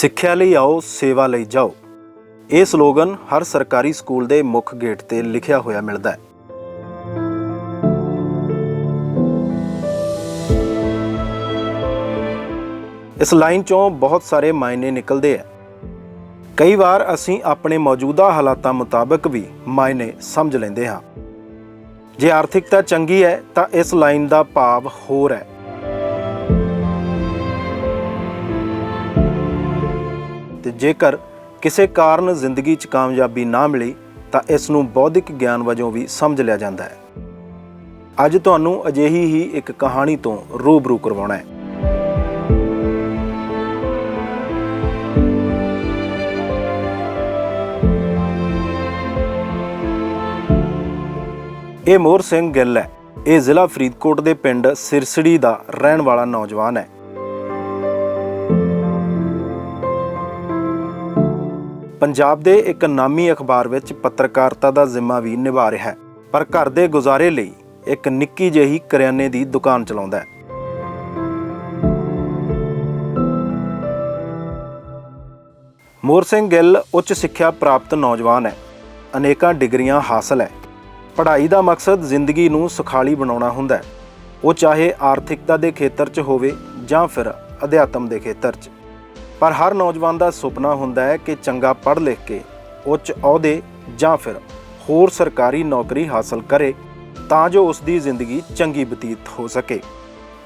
ਸਿੱਖਿਆ ਲਈ ਆਓ, ਸੇਵਾ ਲਈ ਜਾਓ। ਇਹ ਸਲੋਗਨ ਹਰ ਸਰਕਾਰੀ ਸਕੂਲ ਦੇ ਮੁੱਖ ਗੇਟ ਤੇ ਲਿਖਿਆ ਹੋਇਆ ਮਿਲਦਾ ਹੈ। ਇਸ ਲਾਈਨ ਚੋਂ ਬਹੁਤ ਸਾਰੇ ਮਾਇਨੇ ਨਿਕਲਦੇ ਆ ਕਈ ਵਾਰ ਅਸੀਂ ਆਪਣੇ ਮੌਜੂਦਾ ਹਾਲਾਤਾਂ ਮੁਤਾਬਕ ਵੀ ਮਾਇਨੇ ਸਮਝ ਲੈਂਦੇ ਹਾਂ। ਜੇ ਆਰਥਿਕਤਾ ਚੰਗੀ ਹੈ ਤਾਂ ਇਸ ਲਾਈਨ ਦਾ ਭਾਵ ਹੋਰ ਹੈ। ਤੇ ਜੇਕਰ ਕਿਸੇ ਕਾਰਨ ਜ਼ਿੰਦਗੀ 'ਚ ਕਾਮਯਾਬੀ ਨਾ ਮਿਲੀ, ਤਾਂ ਇਸ ਨੂੰ ਬੌਧਿਕ ਗਿਆਨ ਵਜੋਂ ਵੀ ਸਮਝ ਲਿਆ ਜਾਂਦਾ ਹੈ। ਅੱਜ ਤੁਹਾਨੂੰ ਅਜਿਹੀ ਹੀ ਇੱਕ ਕਹਾਣੀ ਤੋਂ ਰੂਬਰੂ ਕਰਵਾਉਣਾ ਹੈ। ਇਹ ਮੋਹਰ ਸਿੰਘ ਗਿੱਲ ਹੈ। ਇਹ ਜ਼ਿਲ੍ਹਾ ਫਰੀਦਕੋਟ ਦੇ ਪਿੰਡ ਸਿਰਸੜੀ ਦਾ ਰਹਿਣ ਵਾਲਾ ਨੌਜਵਾਨ ਹੈ। ਪੰਜਾਬ ਦੇ ਇੱਕ ਨਾਮੀ ਅਖਬਾਰ ਵਿੱਚ ਪੱਤਰਕਾਰਤਾ ਦਾ ਜ਼ਿੰਮਾ ਵੀ ਨਿਭਾ ਰਿਹਾ ਹੈ, ਪਰ ਘਰ ਦੇ ਗੁਜ਼ਾਰੇ ਲਈ ਇੱਕ ਨਿੱਕੀ ਜਿਹੀ ਕਰਿਆਨੇ ਦੀ ਦੁਕਾਨ ਚਲਾਉਂਦਾ ਹੈ। ਮੋਹਰ ਸਿੰਘ ਗਿੱਲ ਉੱਚ ਸਿੱਖਿਆ ਪ੍ਰਾਪਤ ਨੌਜਵਾਨ ਹੈ। ਅਨੇਕਾਂ ਡਿਗਰੀਆਂ ਹਾਸਲ ਹੈ। ਪੜ੍ਹਾਈ ਦਾ ਮਕਸਦ ਜ਼ਿੰਦਗੀ ਨੂੰ ਸੁਖਾਲੀ ਬਣਾਉਣਾ ਹੁੰਦਾ ਹੈ। ਉਹ ਚਾਹੇ ਆਰਥਿਕਤਾ ਦੇ ਖੇਤਰ 'ਚ ਹੋਵੇ ਜਾਂ ਫਿਰ ਅਧਿਆਤਮ ਦੇ ਖੇਤਰ 'ਚ। ਪਰ ਹਰ ਨੌਜਵਾਨ ਦਾ ਸੁਪਨਾ ਹੁੰਦਾ ਹੈ ਕਿ ਚੰਗਾ ਪੜ੍ਹ ਲਿਖ ਕੇ ਉੱਚ ਅਹੁਦੇ ਜਾਂ ਫਿਰ ਹੋਰ ਸਰਕਾਰੀ ਨੌਕਰੀ ਹਾਸਲ ਕਰੇ ਤਾਂ ਜੋ ਉਸ ਦੀ ਜ਼ਿੰਦਗੀ ਚੰਗੀ ਬਤੀਤ ਹੋ ਸਕੇ।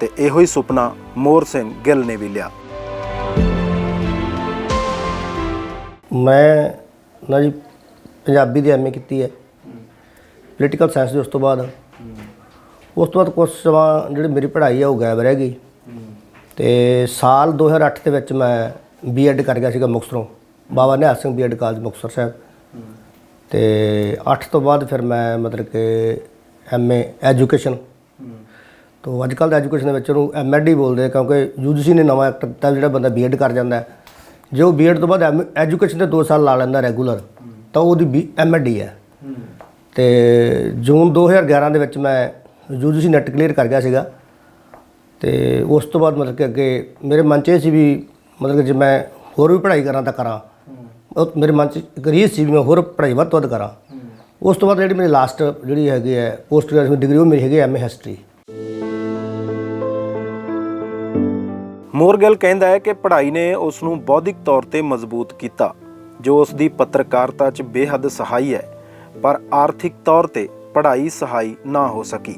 ਤੇ ਇਹੋ ਹੀ ਸੁਪਨਾ ਮੋਹਰ ਸਿੰਘ ਗਿੱਲ ਨੇ ਵੀ ਲਿਆ। ਮੈਂ ਨਾ ਜੀ ਪੰਜਾਬੀ ਦੀ ਐਮਏ ਕੀਤੀ ਹੈ। ਪੋਲੀਟੀਕਲ ਸਾਇੰਸ ਦੇ ਉਸ ਤੋਂ ਬਾਅਦ। ਉਸ ਤੋਂ ਬਾਅਦ ਕੁਝ ਸਮਾਂ ਜਿਹੜੀ ਮੇਰੀ ਪੜ੍ਹਾਈ ਹੈ ਉਹ ਗਾਇਬ ਰਹਿ ਗਈ। ਤੇ ਸਾਲ 2008 ਦੇ ਵਿੱਚ ਮੈਂ ਬੀਐਡ ਕਰ ਗਿਆ ਸੀਗਾ ਮੁਕਤਸਰੋਂ। Baba Nihal Singh B Ed college Muktsar Sahib. ਤੇ 8 ਤੋਂ ਬਾਅਦ ਫਿਰ ਮੈਂ ਮਤਲਬ ਕਿ ਐਮਏ ਐਜੂਕੇਸ਼ਨ ਤੋਂ ਅੱਜ ਕੱਲ੍ਹ ਦਾ ਐਜੂਕੇਸ਼ਨ ਦੇ ਵਿੱਚ ਉਹਨੂੰ ਐਮਐਡੀ ਬੋਲਦੇ ਆ ਕਿਉਂਕਿ ਯੂਜੀਸੀ ਨੇ ਨਵਾਂ ਐਕਟ ਦਿੱਤਾ ਜਿਹੜਾ ਬੰਦਾ ਬੀਐਡ ਕਰ ਜਾਂਦਾ ਹੈ। ਜੇ ਉਹ ਬੀਐਡ ਤੋਂ ਬਾਅਦ ਐਜੂਕੇਸ਼ਨ ਦੇ 2 ਸਾਲ ਲਾ ਲੈਂਦਾ ਰੈਗੂਲਰ ਤਾਂ ਉਹਦੀ ਐਮਐਡੀ ਹੈ ਤੇ ਜੂਨ 2011 ਦੇ ਵਿੱਚ ਮੈਂ ਯੂਜੀਸੀ ਨੈਟ ਕਲੀਅਰ ਕਰ ਗਿਆ ਸੀਗਾ। ਤੇ ਉਸ ਤੋਂ ਬਾਅਦ ਮਤਲਬ ਕਿ ਅੱਗੇ ਮੇਰੇ ਮਨ 'ਚ ਇਹ ਸੀ ਵੀ ਮਤਲਬ ਕਿ ਜੇ ਮੈਂ ਹੋਰ ਵੀ ਪੜ੍ਹਾਈ ਕਰਾਂ ਤਾਂ ਕਰਾਂ। ਉਹ ਮੇਰੇ ਮਨ 'ਚ ਇੱਕ ਰੀਸ ਸੀ ਵੀ ਮੈਂ ਹੋਰ ਪੜ੍ਹਾਈ ਵੱਧ ਤੋਂ ਵੱਧ ਕਰਾਂ। ਉਸ ਤੋਂ ਬਾਅਦ ਜਿਹੜੀ ਮੇਰੀ ਲਾਸਟ ਜਿਹੜੀ ਹੈਗੀ ਹੈ ਪੋਸਟ ਗ੍ਰੈਜੂਏਸ਼ਨ ਡਿਗਰੀ ਉਹ ਮੇਰੀ ਹੈਗੀ ਐਮਏ ਹਿਸਟਰੀ ਮੋਹਰ ਕਹਿੰਦਾ ਹੈ ਕਿ ਪੜ੍ਹਾਈ ਨੇ ਉਸ ਨੂੰ ਬੌਧਿਕ ਤੌਰ ਤੇ ਮਜ਼ਬੂਤ ਕੀਤਾ, ਜੋ ਉਸ ਦੀ ਪੱਤਰਕਾਰਤਾ 'ਚ ਬੇਹੱਦ ਸਹਾਈ ਹੈ, ਪਰ ਆਰਥਿਕ ਤੌਰ ਤੇ ਪੜ੍ਹਾਈ ਸਹਾਈ ਨਾ ਹੋ ਸਕੀ।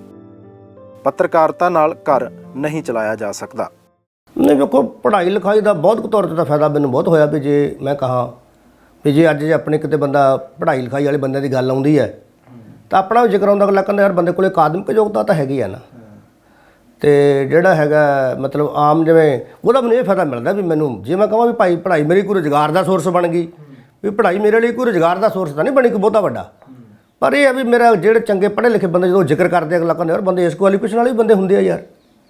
ਪੱਤਰਕਾਰਤਾ ਨਾਲ ਘਰ ਨਹੀਂ ਚਲਾਇਆ ਜਾ ਸਕਦਾ। ਨਹੀਂ, ਵੇਖੋ, ਪੜ੍ਹਾਈ ਲਿਖਾਈ ਦਾ ਬਹੁਤ ਕੁ ਤੌਰ ਤੇ ਤਾਂ ਫਾਇਦਾ ਮੈਨੂੰ ਬਹੁਤ ਹੋਇਆ ਵੀ ਜੇ ਮੈਂ ਕਹਾ ਵੀ ਜੇ ਅੱਜ ਜੇ ਆਪਣੇ ਕਿਤੇ ਬੰਦਾ ਪੜ੍ਹਾਈ ਲਿਖਾਈ ਵਾਲੇ ਬੰਦੇ ਦੀ ਗੱਲ ਆਉਂਦੀ ਹੈ, ਤਾਂ ਆਪਣਾ ਵੀ ਜ਼ਿਕਰ ਆਉਂਦਾ ਅਗਲਾ ਕਹਿੰਦਾ, ਯਾਰ, ਬੰਦੇ ਕੋਲੇ ਅਕਾਦਮਿਕ ਯੋਗਤਾ ਤਾਂ ਹੈਗੀ ਆ ਨਾ। ਤੇ ਜਿਹੜਾ ਹੈਗਾ, ਮਤਲਬ ਆਮ ਜਿਵੇਂ ਉਹਦਾ ਮੈਨੂੰ ਇਹ ਫਾਇਦਾ ਮਿਲਦਾ ਵੀ ਮੈਨੂੰ, ਜੇ ਮੈਂ ਕਹਾਂ ਵੀ ਭਾਈ ਪੜ੍ਹਾਈ ਮੇਰੀ ਕੋਈ ਰੁਜ਼ਗਾਰ ਦਾ ਸੋਰਸ ਬਣ ਗਈ, ਵੀ ਪੜ੍ਹਾਈ ਮੇਰੇ ਲਈ ਕੋਈ ਰੁਜ਼ਗਾਰ ਦਾ ਸੋਰਸ ਤਾਂ ਨਹੀਂ ਬਣੀ ਕੋਈ ਬਹੁਤਾ ਵੱਡਾ। ਪਰ ਇਹ ਆ ਵੀ ਮੇਰਾ ਜਿਹੜੇ ਚੰਗੇ ਪੜ੍ਹੇ ਲਿਖੇ ਬੰਦੇ ਜਦੋਂ ਜ਼ਿਕਰ ਕਰਦੇ ਅਗਲਾ ਕਹਿੰਦੇ, ਯਾਰ, ਬੰਦੇ ਇਸ ਕੁਆਲੀਫਿਕੇਸ਼ਨ ਵਾਲੇ ਬੰਦੇ ਹੁੰਦੇ ਆ ਯਾਰ।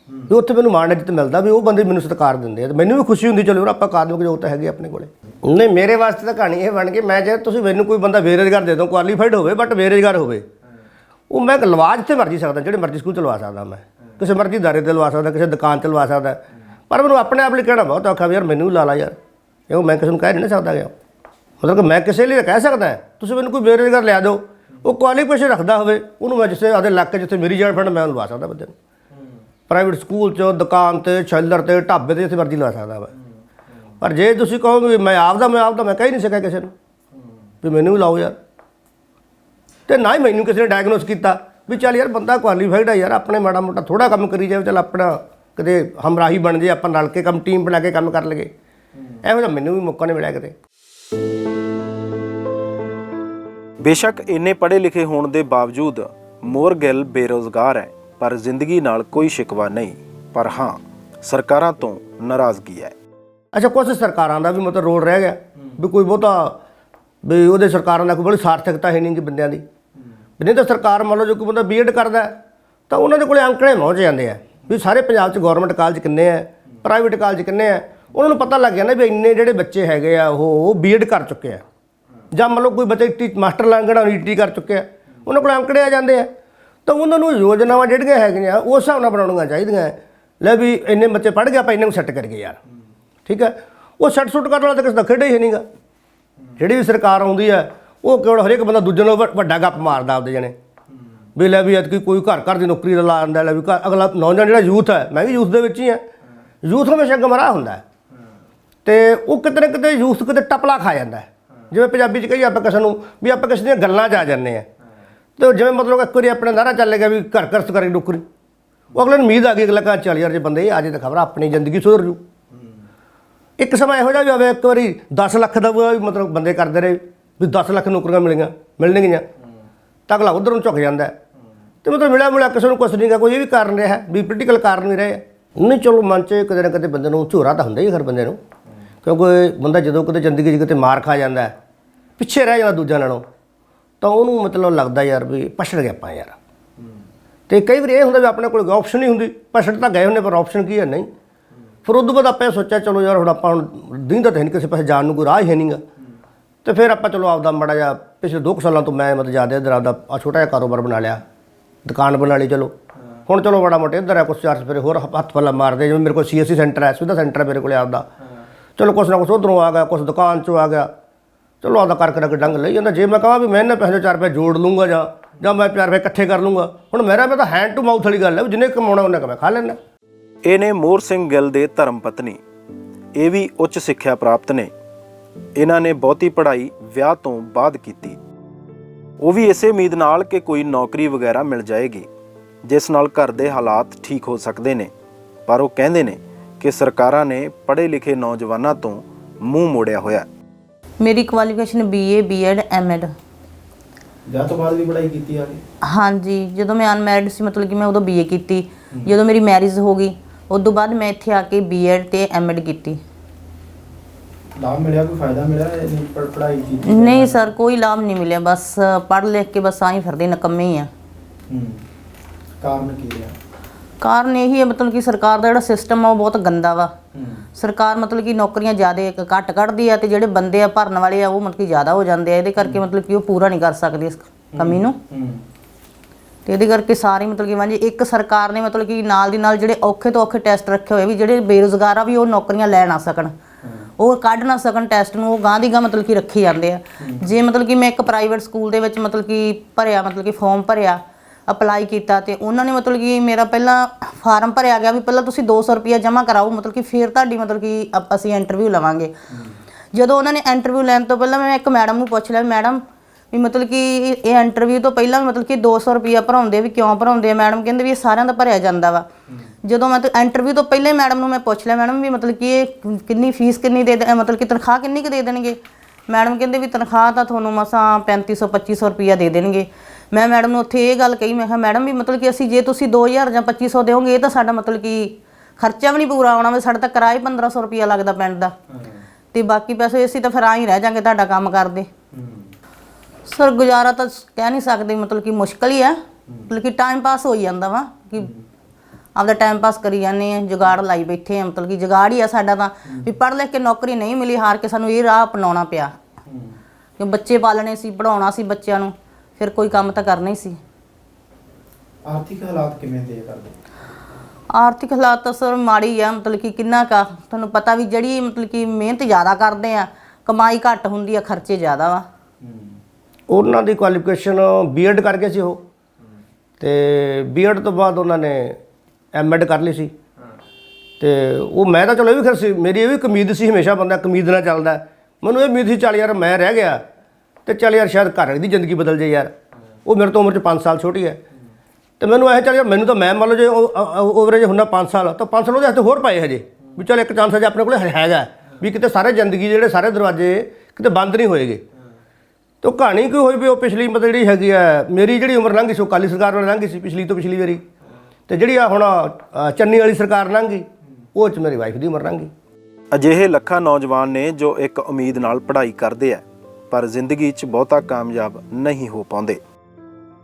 ਵੀ ਉੱਥੇ ਮੈਨੂੰ ਮਾਣ ਇੱਜ਼ਤ ਮਿਲਦਾ ਵੀ ਉਹ ਬੰਦੇ ਮੈਨੂੰ ਸਤਿਕਾਰ ਦਿੰਦੇ ਆ ਤੇ ਮੈਨੂੰ ਵੀ ਖੁਸ਼ੀ ਹੁੰਦੀ, ਚਲੋ ਯਾਰ ਆਪਾਂ ਅਕਾਦਮਿਕ ਯੋਗਤਾ ਹੈਗੀ ਆਪਣੇ ਕੋਲੇ। ਨਹੀਂ, ਮੇਰੇ ਵਾਸਤੇ ਤਾਂ ਕਹਾਣੀ ਇਹ ਬਣ ਗਈ, ਮੈਂ ਜੇ ਤੁਸੀਂ ਮੈਨੂੰ ਕੋਈ ਬੰਦਾ ਬੇਰੁਜ਼ਗਾਰ ਦੇ ਦੋ ਕੁਆਲੀਫਾਈਡ ਹੋਵੇ ਬਟ ਬੇਰੁਜ਼ਗਾਰ ਹੋਵੇ, ਉਹ ਮੈਂ ਲਵਾ ਜਿੱਥੇ ਮਰਜ਼ੀ ਸਕਦਾ, ਜਿਹੜੇ ਮਰਜ਼ੀ ਸਕੂਲ ਚ ਲਵਾ ਸਕਦਾ ਮੈਂ, ਕਿਸੇ ਮਰਜ਼ੀ ਦਾਰੇ ਤੇ ਲਵਾ ਸਕਦਾ, ਕਿਸੇ ਦੁਕਾਨ ਤੇ ਲਵਾ ਸਕਦਾ, ਪਰ ਮੈਨੂੰ ਆਪਣੇ ਆਪ ਲਈ ਕਹਿਣਾ ਬਹੁਤ ਔਖਾ ਵੀ ਯਾਰ ਮੈਨੂੰ ਵੀ ਲਾ ਲਾ ਯਾਰ ਇਹ ਮੈਂ ਕਿਸੇ ਨੂੰ ਕਹਿ ਨਹੀਂ ਸਕਦਾ ਗਿਆ ਮਤਲਬ ਕਿ ਮੈਂ ਕਿਸੇ ਲਈ ਤਾਂ ਕਹਿ ਸਕਦਾ, ਤੁਸੀਂ ਮੈਨੂੰ ਕੋਈ ਬੇਰੁਜ਼ਗਾਰ ਲਿਆ ਦਿਓ, ਉਹ ਕੁਆਲੀਫਿਕੇਸ਼ਨ ਰੱਖਦਾ ਹੋਵੇ, ਉਹਨੂੰ ਮੈਂ ਜਿੱਥੇ ਆਦੇ ਇਲਾਕੇ ਜਿੱਥੇ ਮੇਰੀ ਜਾਣ ਫੜ ਮੈਂ ਉਹਨੂੰ ਲਵਾ ਸਕਦਾ ਬੰਦੇ ਨੂੰ। ਪ੍ਰਾਈਵੇਟ ਸਕੂਲ 'ਚ ਦੁਕਾਨ ਤੇ, ਛੱਲਰ ਤੇ, ਢਾਬੇ ਤੇ ਜਿੱਥੇ ਮਰਜ਼ੀ ਲਾ ਸਕਦਾ ਵਾ। ਪਰ ਜੇ ਤੁਸੀਂ ਕਹੋ ਵੀ ਮੈਂ ਆਪਦਾ ਮੈਂ ਆਪਦਾ, ਮੈਂ ਕਹਿ ਨਹੀਂ ਸਕਿਆ ਕਿਸੇ ਨੂੰ, ਵੀ ਮੈਨੂੰ ਵੀ ਲਾਓ ਯਾਰ। ਤੇ ਨਾ ਹੀ ਮੈਨੂੰ ਕਿਸੇ ਨੇ ਡਾਇਗਨੋਸ ਕੀਤਾ ਵੀ ਚੱਲ ਯਾਰ ਬੰਦਾ ਕੁਆਲੀਫਾਈਡ ਆ ਯਾਰ, ਆਪਣੇ ਮਾੜਾ ਮੋਟਾ ਥੋੜਾ ਕੰਮ ਕਰੀ ਜਾਵੇ, ਚੱਲ ਆਪਣਾ ਕਦੇ ਹਮਰਾਹੀ ਬਣ ਜੇ, ਆਪਾਂ ਰਲ ਕੇ ਕੰਮ ਟੀਮ ਬਣਾ ਕੇ ਕੰਮ ਕਰ ਲਈਏ। ਇਹੋ ਜਿਹਾ ਮੈਨੂੰ ਵੀ ਮੌਕਾ ਨਹੀਂ ਮਿਲਿਆ ਕਿਤੇ। ਬੇਸ਼ੱਕ ਇੰਨੇ ਪੜ੍ਹੇ ਲਿਖੇ ਹੋਣ ਦੇ ਬਾਵਜੂਦ ਮੋਹਰ ਗਿੱਲ ਬੇਰੋਜ਼ਗਾਰ ਹੈ। ਪਰ ਜ਼ਿੰਦਗੀ ਨਾਲ ਕੋਈ ਸ਼ਿਕਵਾ ਨਹੀਂ। ਪਰ ਹਾਂ, ਸਰਕਾਰਾਂ ਤੋਂ ਨਾਰਾਜ਼ਗੀ ਹੈ। ਅੱਛਾ ਕੁਝ ਸਰਕਾਰਾਂ ਦਾ ਵੀ ਮਤਲਬ ਰੋਲ ਰਹਿ ਗਿਆ। ਵੀ ਕੋਈ ਬਹੁਤਾ, ਵੀ ਉਹਦੇ ਸਰਕਾਰਾਂ ਦਾ ਕੋਈ ਬੜੀ ਸਾਰਥਕਤਾ ਹੈ ਨਹੀਂ ਕਿ ਬੰਦਿਆਂ ਦੀ। ਨਹੀਂ ਤਾਂ ਸਰਕਾਰ ਮੰਨ ਲਓ ਜੋ ਕੋਈ ਬੰਦਾ ਬੀਐਡ ਕਰਦਾ ਤਾਂ ਉਹਨਾਂ ਦੇ ਕੋਲੇ ਅੰਕੜੇ ਪਹੁੰਚ ਜਾਂਦੇ ਆ। ਵੀ ਸਾਰੇ ਪੰਜਾਬ 'ਚ ਗਵਰਨਮੈਂਟ ਕਾਲਜ ਕਿੰਨੇ ਆ ਪ੍ਰਾਈਵੇਟ ਕਾਲਜ ਕਿੰਨੇ ਆ, ਉਹਨਾਂ ਨੂੰ ਪਤਾ ਲੱਗ ਜਾਂਦਾ ਵੀ ਇੰਨੇ ਜਿਹੜੇ ਬੱਚੇ ਹੈਗੇ ਆ, ਉਹ ਬੀਐਡ ਕਰ ਚੁੱਕੇ ਆ। ਜਾਂ ਮੰਨ ਲਓ ਕੋਈ ਬੱਚੇ ਟੀ, ਮਾਸਟਰ ਲਾਂਗੜਾ ਈਟੀ ਕਰ ਚੁੱਕੇ ਆ ਉਹਨਾਂ ਕੋਲ ਅੰਕੜੇ ਆ ਜਾਂਦੇ ਆ। ਤਾਂ ਉਹਨਾਂ ਨੂੰ ਯੋਜਨਾਵਾਂ ਜਿਹੜੀਆਂ ਹੈਗੀਆਂ, ਉਸ ਹਿਸਾਬ ਨਾਲ ਬਣਾਉਣੀਆਂ ਚਾਹੀਦੀਆਂ ਲੈ ਵੀ ਇੰਨੇ ਬੱਚੇ ਪੜ੍ਹ ਗਏ, ਆਪਾਂ ਇੰਨੇ ਨੂੰ ਸੈੱਟ ਕਰੀਏ ਯਾਰ। ਠੀਕ ਹੈ? ਉਹ ਸੱਟ ਸੁੱਟ ਕਰਨ ਵਾਲਾ ਤਾਂ ਕਿਸੇ ਦਾ ਖੇਡ ਹੀ ਨਹੀਂਗਾ। ਜਿਹੜੀ ਵੀ ਸਰਕਾਰ ਆਉਂਦੀ ਹੈ, ਉਹ ਕੇਵਲ ਹਰੇਕ ਬੰਦਾ ਦੂਜੇ ਨੂੰ ਵੱਡਾ ਗੱਪ ਮਾਰਦਾ ਆਪਦੇ ਜਣੇ। ਵੀ ਲੈ ਵੀ ਐਤਕੀ ਕੋਈ ਘਰ ਘਰ ਦੀ ਨੌਕਰੀ ਦਾ ਲਾ ਦਿੰਦਾ ਲੈ ਵੀ ਘਰ- ਅਗਲਾ ਨੌਜਵਾਨ ਜਿਹੜਾ ਯੂਥ ਹੈ, ਮੈਂ ਵੀ ਯੂਥ ਦੇ ਵਿੱਚ ਹੀ ਹਾਂ। ਯੂਥ ਹਮੇਸ਼ਾ ਗਮਰਾਹ ਹੁੰਦਾ ਹੈ। ਤੇ ਉਹ ਕਿਤੇ ਨਾ ਕਿਤੇ ਯੂਥ ਕਿਤੇ ਟਪਲਾ ਖਾ ਜਾਂਦਾ ਜਿਵੇਂ ਪੰਜਾਬੀ ਚ ਕਹੀਏ ਆਪਾਂ ਕਿਸੇ ਨੂੰ, ਵੀ ਆਪਾਂ ਕਿਸੇ ਦੀਆਂ ਗੱਲਾਂ 'ਚ ਆ ਜਾਂਦੇ ਆ ਤੇ ਉਹ ਜਿਵੇਂ ਮਤਲਬ ਇੱਕ ਵਾਰੀ ਆਪਣਾ ਨਾਰਾ ਚੱਲ ਗਿਆ ਵੀ ਘਰ ਘਰ ਸਰਕਾਰੀ ਨੌਕਰੀ। ਉਹ ਅਗਲੇ ਨੂੰ ਉਮੀਦ ਆ ਗਈ ਅਗਲਾ ਕਹਾਂ ਚੱਲ ਯਾਰ ਜੇ ਬੰਦੇ ਆ ਜੇ ਤਾਂ ਖਬਰ ਆਪਣੀ ਜ਼ਿੰਦਗੀ ਸੁਧਰ ਜੂ। ਇੱਕ ਸਮਾਂ ਇਹੋ ਜਿਹਾ ਵੀ ਆਵੇ, ਇੱਕ ਵਾਰੀ 10 ਲੱਖ ਦਾ ਵੀ ਮਤਲਬ ਬੰਦੇ ਕਰਦੇ ਰਹੇ ਵੀ 10 ਲੱਖ ਨੌਕਰੀਆਂ ਮਿਲੀਆਂ, ਮਿਲਣਗੀਆਂ। ਤਾਂ ਅਗਲਾ ਉਧਰ ਨੂੰ ਝੁਕ ਜਾਂਦਾ। ਹੈ। ਤੇ ਮਤਲਬ ਮਿਲਿਆ ਮਿਲਿਆ ਕਿਸੇ ਨੂੰ ਕੁਛ ਨਹੀਂ ਗਾ, ਕੋਈ ਇਹ ਵੀ ਕਾਰਨ ਰਿਹਾ ਵੀ ਪੋਲੀਟੀਕਲ ਕਾਰਨ ਵੀ ਰਹੇ। ਨਹੀਂ ਚਲੋ ਮਨ 'ਚ ਕਦੇ ਨਾ ਕਦੇ ਬੰਦੇ ਨੂੰ ਝੂਰਾ ਤਾਂ ਹੁੰਦਾ ਹੀ ਹਰ ਬੰਦੇ ਨੂੰ। ਕਿਉਂਕਿ ਬੰਦਾ ਜਦੋਂ ਕਦੇ ਜ਼ਿੰਦਗੀ 'ਚ ਕਿਤੇ ਮਾਰ ਖਾ ਜਾਂਦਾ ਪਿੱਛੇ ਰਹਿ ਜਾਂਦਾ ਦੂਜਿਆਂ ਨਾਲੋਂ। ਤਾਂ ਉਹਨੂੰ ਮਤਲਬ ਲੱਗਦਾ ਯਾਰ ਵੀ ਪਛੜ ਗਿਆ ਆਪਾਂ ਯਾਰ। ਤੇ ਕਈ ਵਾਰ ਇਹ ਹੁੰਦਾ ਵੀ ਆਪਣੇ ਕੋਲ ਆਪਸ਼ਨ ਨਹੀਂ ਹੁੰਦੀ, ਪਛੜ ਤਾਂ ਗਏ ਹੁੰਦੇ, ਪਰ ਆਪਸ਼ਨ ਕੀ ਹੈ? ਨਹੀਂ। ਫਿਰ ਉਦੋਂ ਬਾਅਦ ਆਪਾਂ ਇਹ ਸੋਚਿਆ, ਚਲੋ ਯਾਰ ਹੁਣ ਆਪਾਂ ਹੁਣ ਦਿੰਦਾ ਤਾਂ ਨਹੀਂ ਕਿਸੇ ਪਾਸੇ, ਜਾਣ ਨੂੰ ਕੋਈ ਰਾਹ ਹੀ ਹੈ ਨਹੀਂਗਾ ਤੇ ਫਿਰ ਆਪਾਂ ਚਲੋ ਆਪਦਾ ਮਾੜਾ ਜਿਹਾ ਪਿਛਲੇ 2 ਸਾਲਾਂ ਤੋਂ ਮੈਂ ਮਤਲਬ ਜ਼ਿਆਦਾ ਇੱਧਰ ਆਪਦਾ ਆਹ ਛੋਟਾ ਜਿਹਾ ਕਾਰੋਬਾਰ ਬਣਾ ਲਿਆ, ਦੁਕਾਨ ਬਣਾ ਲਈ, ਚਲੋ। ਹੁਣ ਚਲੋ ਬੜਾ ਮੋਟਾ ਇੱਧਰ ਹੈ ਕੁਛ ਚਾਰ ਫਿਰ ਹੋਰ ਹੱਥ ਪੱਲਾ ਮਾਰਦੇ, ਜਿਵੇਂ ਮੇਰੇ ਕੋਲ ਸੀਐਸਸੀ ਸੈਂਟਰ ਹੈ, ਸੁਵਿਧਾ ਸੈਂਟਰ ਹੈ ਮੇਰੇ ਕੋਲ ਆਪਦਾ। ਚਲੋ ਕੁਛ ਨਾ ਕੁਛ ਉਧਰੋਂ ਆ ਗਿਆ, ਕੁਛ ਦੁਕਾਨ ਚੋਂ ਆ ਗਿਆ। ਚਲੋ ਆਪਦਾ ਕਰ ਕਰਕੇ ਡੰਗ ਲਈ ਜਾਂਦਾ। ਜੇ ਮੈਂ ਕਹਾਂ ਵੀ ਮੈਂ ਇਹਨਾਂ ਪੈਸੇ ਚਾਰ ਰੁਪਏ ਜੋੜ ਲੂੰਗਾ ਜਾਂ ਜਾਂ ਮੈਂ ਚਾਰ ਰੁਪਏ ਇਕੱਠੇ ਕਰ ਲੂੰਗਾ, ਹੁਣ ਮੇਰਾ ਮੈਂ ਤਾਂ ਹੈਂਡ ਟੂ ਮਾਊਥ ਵਾਲੀ ਗੱਲ ਹੈ ਜਿੰਨੇ ਕਮਾਉਣਾ ਉਹਨੇ ਕਮਾ, ਖਾ ਲੈਣਾ ਇਹ ਨੇ ਮੋਰ ਸਿੰਘ ਗਿੱਲ ਦੇ ਧਰਮ ਪਤਨੀ। ਇਹ ਵੀ ਉੱਚ ਸਿੱਖਿਆ ਪ੍ਰਾਪਤ ਨੇ। ਇਹਨਾਂ ਨੇ ਬਹੁਤੀ ਪੜ੍ਹਾਈ ਵਿਆਹ ਤੋਂ ਬਾਅਦ ਕੀਤੀ। ਉਹ ਵੀ ਇਸੇ ਉਮੀਦ ਨਾਲ ਕਿ ਕੋਈ ਨੌਕਰੀ ਵਗੈਰਾ ਮਿਲ ਜਾਏਗੀ, ਜਿਸ ਨਾਲ ਘਰ ਦੇ ਹਾਲਾਤ ਠੀਕ ਹੋ ਸਕਦੇ ਨੇ। ਪਰ ਉਹ ਕਹਿੰਦੇ ਨੇ ਕਿ ਸਰਕਾਰਾਂ ਨੇ ਪੜ੍ਹੇ ਲਿਖੇ ਨੌਜਵਾਨਾਂ ਤੋਂ ਮੂੰਹ ਮੋੜਿਆ ਹੋਇਆ ਮੇਰੀ ਕੁਆਲੀਫਿਕੇਸ਼ਨ ਬੀਏ ਬੀਐਡ ਐਮਐਡ ਵਿਆਹ ਤੋਂ ਬਾਅਦ ਵੀ ਪੜ੍ਹਾਈ ਕੀਤੀ ਆ ਹਾਂਜੀ ਜਦੋਂ ਮੈਂ ਅਨਮੈਰਿਡ ਸੀ ਮਤਲਬ ਕਿ ਮੈਂ ਉਦੋਂ ਬੀਏ ਕੀਤੀ। ਜਦੋਂ ਮੇਰੀ ਮੈਰਿਜ ਹੋ ਗਈ ਉਸ ਤੋਂ ਬਾਅਦ ਮੈਂ ਇੱਥੇ ਆ ਕੇ ਬੀਐਡ ਤੇ ਐਮਐਡ ਕੀਤੀ। ਲਾਭ ਮਿਲਿਆ ਕੋਈ ਫਾਇਦਾ ਮਿਲਿਆ ਪੜ੍ਹਾਈ ਕੀਤੀ ਨਹੀਂ ਸਰ ਕੋਈ ਲਾਭ ਨਹੀਂ ਮਿਲਿਆ। ਬਸ ਪੜ੍ਹ ਲਿਖ ਕੇ ਬਸ ਆਈ ਫਿਰਦੇ ਨਕੰਮੇ ਹੀ ਆ। ਕਾਰਨ ਕੀ ਰਿਹਾ? ਕਾਰਨ ਇਹੀ ਹੈ ਮਤਲਬ ਕਿ ਸਰਕਾਰ ਦਾ ਜਿਹੜਾ ਸਿਸਟਮ ਆ ਉਹ ਬਹੁਤ ਗੰਦਾ ਵਾ ਸਰਕਾਰ ਮਤਲਬ ਕਿ ਨੌਕਰੀਆਂ ਜ਼ਿਆਦਾ ਘੱਟ ਕੱਢਦੀ ਆ ਤੇ ਜਿਹੜੇ ਬੰਦੇ ਆ ਭਰਨ ਵਾਲੇ ਆ ਉਹ ਮਤਲਬ ਕਿ ਜ਼ਿਆਦਾ ਹੋ ਜਾਂਦੇ ਆ ਇਹਦੇ ਕਰਕੇ ਮਤਲਬ ਕਿ ਉਹ ਪੂਰਾ ਨਹੀਂ ਕਰ ਸਕਦੇ ਇਸ ਕਮੀ ਨੂੰ ਤੇ ਇਹਦੇ ਕਰਕੇ ਸਾਰੇ ਮਤਲਬ ਕਿ ਵਾਂਝੇ ਇੱਕ ਸਰਕਾਰ ਨੇ ਮਤਲਬ ਕਿ ਨਾਲ ਦੀ ਨਾਲ ਜਿਹੜੇ ਔਖੇ ਤੋਂ ਔਖੇ ਟੈਸਟ ਰੱਖੇ ਹੋਏ ਵੀ ਜਿਹੜੇ ਬੇਰੁਜ਼ਗਾਰ ਆ ਵੀ ਉਹ ਨੌਕਰੀਆਂ ਲੈ ਨਾ ਸਕਣ ਉਹ ਕੱਢ ਨਾ ਸਕਣ ਟੈਸਟ ਨੂੰ ਉਹ ਗਾਂ ਦੀ ਗਾਂ ਮਤਲਬ ਕਿ ਰੱਖੇ ਜਾਂਦੇ ਆ ਜੇ ਮਤਲਬ ਕਿ ਮੈਂ ਇੱਕ ਪ੍ਰਾਈਵੇਟ ਸਕੂਲ ਦੇ ਵਿੱਚ ਮਤਲਬ ਕਿ ਭਰਿਆ ਮਤਲਬ ਕਿ ਫਾਰਮ ਭਰਿਆ ਅਪਲਾਈ ਕੀਤਾ ਤੇ ਉਹਨਾਂ ਨੇ ਮਤਲਬ ਕਿ ਮੇਰਾ ਪਹਿਲਾਂ ਫਾਰਮ ਭਰਿਆ ਗਿਆ ਵੀ ਪਹਿਲਾਂ ਤੁਸੀਂ 200 ਰੁਪਇਆ ਜਮ੍ਹਾਂ ਕਰਾਓ, ਮਤਲਬ ਕਿ ਫਿਰ ਤੁਹਾਡੀ ਮਤਲਬ ਕਿ ਅਪ- ਅਸੀਂ ਇੰਟਰਵਿਊ ਲਵਾਂਗੇ। ਜਦੋਂ ਉਹਨਾਂ ਨੇ ਇੰਟਰਵਿਊ ਲੈਣ ਤੋਂ ਪਹਿਲਾਂ ਮੈਂ ਇੱਕ ਮੈਡਮ ਨੂੰ ਪੁੱਛ ਲਿਆ ਮੈਡਮ ਵੀ ਮਤਲਬ ਕਿ ਇਹ ਇੰਟਰਵਿਊ ਤੋਂ ਪਹਿਲਾਂ ਵੀ ਮਤਲਬ ਕਿ 200 ਰੁਪਇਆ ਭਰਾਉਂਦੇ ਵੀ ਕਿਉਂ ਭਰਾਉਂਦੇ ਆ? ਮੈਡਮ ਕਹਿੰਦੇ ਵੀ ਇਹ ਸਾਰਿਆਂ ਦਾ ਭਰਿਆ ਜਾਂਦਾ ਵਾ। ਜਦੋਂ ਮੈਂ ਇੰਟਰਵਿਊ ਤੋਂ ਪਹਿਲਾਂ ਹੀ ਮੈਡਮ ਨੂੰ ਮੈਂ ਪੁੱਛ ਲਿਆ ਮੈਡਮ ਵੀ ਮਤਲਬ ਕਿ ਇਹ ਕਿੰਨੀ ਫੀਸ ਕਿੰਨੀ ਦੇ ਦੇ, ਮਤਲਬ ਕਿ ਤਨਖਾਹ ਕਿੰਨੀ ਕੁ ਦੇ ਦੇਣਗੇ? ਮੈਡਮ ਕਹਿੰਦੇ ਵੀ ਤਨਖਾਹ ਤਾਂ ਤੁਹਾਨੂੰ ਮਸਾਂ 3500 2500 ਰੁਪਇਆ ਦੇ ਦੇਣਗੇ। ਮੈਂ ਮੈਡਮ ਨੂੰ ਉੱਥੇ ਇਹ ਗੱਲ ਕਹੀ ਮੈਂ ਕਿਹਾ ਮੈਡਮ ਵੀ ਮਤਲਬ ਕਿ ਅਸੀਂ ਜੇ ਤੁਸੀਂ 2000 ਜਾਂ 2500 ਦਿਓਗੇ ਇਹ ਤਾਂ ਸਾਡਾ ਮਤਲਬ ਕਿ ਖਰਚਾ ਵੀ ਨਹੀਂ ਪੂਰਾ ਆਉਣਾ ਵੀ ਸਾਡਾ ਤਾਂ ਕਿਰਾਇਆ ਹੀ 1500 ਰੁਪਇਆ ਲੱਗਦਾ ਪਿੰਡ ਦਾ। ਤੇ ਬਾਕੀ ਪੈਸੇ ਅਸੀਂ ਤਾਂ ਫਿਰ ਆ ਹੀ ਰਹਿ ਜਾਾਂਗੇ ਤੁਹਾਡਾ ਕੰਮ ਕਰਦੇ। ਸਰ ਗੁਜ਼ਾਰਾ ਤਾਂ ਕਹਿ ਨਹੀਂ ਸਕਦੇ ਮਤਲਬ ਕਿ ਮੁਸ਼ਕਲ ਹੀ ਆ। ਮਤਲਬ ਕਿ ਟਾਈਮ ਪਾਸ ਹੋਈ ਜਾਂਦਾ ਵਾ ਕਿ ਆਪਦਾ ਟਾਈਮ ਪਾਸ ਕਰੀ ਜਾਂਦੇ ਆ ਜੁਗਾੜ ਲਾਈ ਬੈਠੇ ਆ ਮਤਲਬ ਕਿ ਜੁਗਾੜ ਹੀ ਆ ਸਾਡਾ ਤਾਂ। ਵੀ ਪੜ੍ਹ ਲਿਖ ਕੇ ਨੌਕਰੀ ਨਹੀਂ ਮਿਲੀ ਹਾਰ ਕੇ ਸਾਨੂੰ ਇਹ ਰਾਹ ਅਪਣਾਉਣਾ ਪਿਆ। ਕਿ ਬੱਚੇ ਪਾਲਣੇ ਸੀ ਪੜਾਉਣਾ ਸੀ ਬੱਚਿਆਂ ਨੂੰ। ਫਿਰ ਕੋਈ ਕੰਮ ਤਾਂ ਕਰਨਾ ਹੀ ਸੀ। ਆਰਥਿਕ ਹਾਲਾਤ ਕਿਵੇਂ ਦੇ ਕਰਦੇ? ਆਰਥਿਕ ਹਾਲਾਤ ਤਾਂ ਸਰ ਮਾੜੀ ਆ ਮਤਲਬ ਕਿ ਕਿੰਨਾ ਕਾ ਤੁਹਾਨੂੰ ਪਤਾ ਵੀ ਜਿਹੜੀ ਮਤਲਬ ਕਿ ਮਿਹਨਤ ਜ਼ਿਆਦਾ ਕਰਦੇ ਆ ਕਮਾਈ ਘੱਟ ਹੁੰਦੀ ਆ ਖਰਚੇ ਜ਼ਿਆਦਾ ਵਾ। ਉਹਨਾਂ ਦੀ ਕੁਆਲੀਫਿਕੇਸ਼ਨ ਬੀਐਡ ਕਰਕੇ ਸੀ ਉਹ। ਤੇ ਬੀਐਡ ਤੋਂ ਬਾਅਦ ਉਹਨਾਂ ਨੇ ਐਮਐਡ ਕਰ ਲਈ ਸੀ। ਤੇ ਉਹ ਮੈਂ ਤਾਂ ਚਲੋ ਇਹ ਵੀ ਖਰ ਸੀ ਮੇਰੀ ਇਹ ਵੀ ਇੱਕ ਉਮੀਦ ਸੀ ਹਮੇਸ਼ਾ ਬੰਦਾ ਇੱਕ ਉਮੀਦ ਨਾਲ ਚੱਲਦਾ। ਮੈਨੂੰ ਇਹ ਉਮੀਦ ਸੀ ਚੱਲ ਯਾਰ ਮੈਂ ਰਹਿ ਗਿਆ। ਤੇ ਚੱਲ ਯਾਰ ਸ਼ਾਇਦ ਘਰ ਵਾਲੀ ਦੀ ਜ਼ਿੰਦਗੀ ਬਦਲ ਜੇ ਯਾਰ। ਉਹ ਮੇਰੇ ਤੋਂ ਉਮਰ 'ਚ 5 ਸਾਲ ਛੋਟੀ ਹੈ। ਤੇ ਮੈਨੂੰ ਇਹ ਚੱਲ ਯਾਰ, ਮੈਨੂੰ ਤਾਂ ਮੈਂ ਮੰਨ ਲਓ ਜੇ ਓਵਰੇਜ ਹੁੰਦਾ 5 ਸਾਲ, ਤਾਂ 5 ਸਾਲ ਉਹਦੇ ਹੱਥ ਹੋਰ ਪਏ ਹਜੇ। ਵੀ ਚੱਲ ਇੱਕ ਚਾਂਸ ਹਜੇ ਆਪਣੇ ਕੋਲ ਹੈਗਾ। ਵੀ ਕਿਤੇ ਸਾਰੇ ਜ਼ਿੰਦਗੀ ਦੇ ਜਿਹੜੇ ਸਾਰੇ ਦਰਵਾਜ਼ੇ ਕਿਤੇ ਬੰਦ ਨਹੀਂ ਹੋਏਗੇ। ਤੋ ਕਹਾਣੀ ਕੀ ਹੋਈ ਵੀ ਉਹ ਪਿਛਲੀ ਮਤਲਬ ਜਿਹੜੀ ਹੈਗੀ ਆ ਮੇਰੀ ਜਿਹੜੀ ਉਮਰ ਲੰਘੀ ਸੀ, ਉਹ ਕਾਲੀ ਸਰਕਾਰ ਨਾਲ ਲੰਘੀ ਸੀ ਪਿਛਲੀ ਤੋਂ ਪਿਛਲੀ ਵਾਰੀ। ਤੇ ਜਿਹੜੀ ਆ ਹੁਣ ਚੰਨੀ ਵਾਲੀ ਸਰਕਾਰ ਲੰਘੀ, ਉਹ ਚ ਮੇਰੀ ਵਾਈਫ ਦੀ ਉਮਰ ਲੰਘੀ। ਅਜਿਹੇ ਲੱਖਾਂ ਨੌਜਵਾਨ ਨੇ ਜੋ ਇੱਕ ਉਮੀਦ ਨਾਲ ਪੜ੍ਹਾਈ ਕਰਦੇ ਆ ਪਰ ਜ਼ਿੰਦਗੀ 'ਚ ਬਹੁਤਾ ਕਾਮਯਾਬ ਨਹੀਂ ਹੋ ਪਾਉਂਦੇ।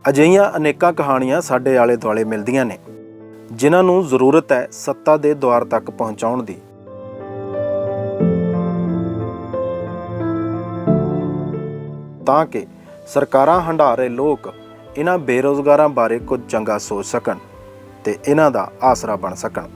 ਅਜਿਹੀਆਂ ਅਨੇਕਾਂ ਕਹਾਣੀਆਂ ਸਾਡੇ ਆਲੇ ਦੁਆਲੇ ਮਿਲਦੀਆਂ ਨੇ, ਜਿਨ੍ਹਾਂ ਨੂੰ ਜ਼ਰੂਰਤ ਹੈ ਸੱਤਾ ਦੇ ਦੁਆਰ ਤੱਕ ਪਹੁੰਚਾਉਣ ਦੀ। ਤਾਂ ਕਿ ਸਰਕਾਰਾਂ ਹੰਢਾਰੇ ਲੋਕ ਇਹਨਾਂ ਬੇਰੋਜ਼ਗਾਰਾਂ ਬਾਰੇ ਕੁਝ ਚੰਗਾ ਸੋਚ ਸਕਣ ਤੇ ਇਹਨਾਂ ਦਾ ਆਸਰਾ ਬਣ ਸਕਣ।